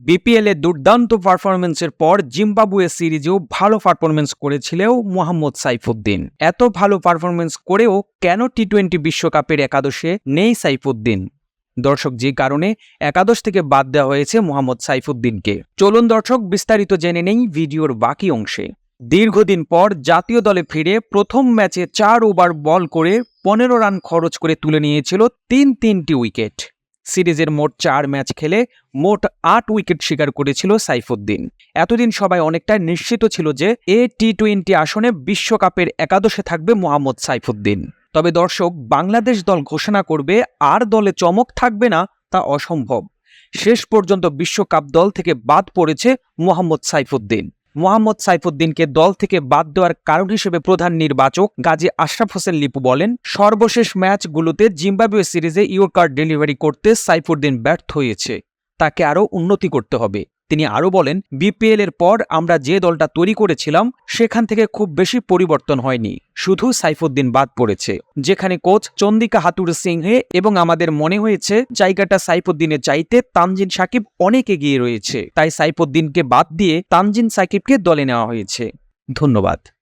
BPL এ দুর্দান্ত পারফরমেন্সের পর জিম্বাবুয়ে সিরিজেও ভালো পারফরমেন্স করেছিলেও মোহাম্মদ সাইফুদ্দিন। এত ভালো পারফরমেন্স করেও কেন টি টোয়েন্টি বিশ্বকাপের একাদশে নেই সাইফুদ্দিন? দর্শক, যে কারণে একাদশ থেকে বাদ দেওয়া হয়েছে মোহাম্মদ সাইফুদ্দিনকে। চলুন দর্শক, বিস্তারিত জেনে নেই ভিডিওর বাকি অংশে। দীর্ঘদিন পর জাতীয় দলে ফিরে প্রথম ম্যাচে চার ওভার বল করে পনেরো রান খরচ করে তুলে নিয়েছিল তিন তিনটি উইকেট। সিরিজের মোট চার ম্যাচ খেলে মোট আট উইকেট শিকার করেছিল সাইফুদ্দিন। এতদিন সবাই অনেকটা নিশ্চিত ছিল যে এ টি টোয়েন্টি আসনে বিশ্বকাপের একাদশে থাকবে মোহাম্মদ সাইফুদ্দিন। তবে দর্শক, বাংলাদেশ দল ঘোষণা করবে আর দলে চমক থাকবে না তা অসম্ভব। শেষ পর্যন্ত বিশ্বকাপ দল থেকে বাদ পড়েছে মোহাম্মদ সাইফুদ্দিন। মোহাম্মদ সাইফুদ্দিনকে দল থেকে বাদ দেওয়ার কারণ হিসেবে প্রধান নির্বাচক গাজী আশরাফ হোসেন লিপু বলেন, সর্বশেষ ম্যাচগুলোতে জিম্বাবুয়ে সিরিজে ইয়র্কার ডেলিভারি করতে সাইফুদ্দিন ব্যর্থ হয়েছে। তাকে আরও উন্নতি করতে হবে। তিনি আরও বলেন, বিপিএল এর পর আমরা যে দলটা তৈরি করেছিলাম, সেখান থেকে খুব বেশি পরিবর্তন হয়নি। শুধু সাইফুদ্দিন বাদ পড়েছে, যেখানে কোচ চন্দিকা হাতুর সিংহে এবং আমাদের মনে হয়েছে, জায়গাটা সাইফুদ্দিনের চাইতে তানজিন সাকিব অনেক এগিয়ে রয়েছে। তাই সাইফুদ্দিনকে বাদ দিয়ে তানজিন সাকিবকে দলে নেওয়া হয়েছে। ধন্যবাদ।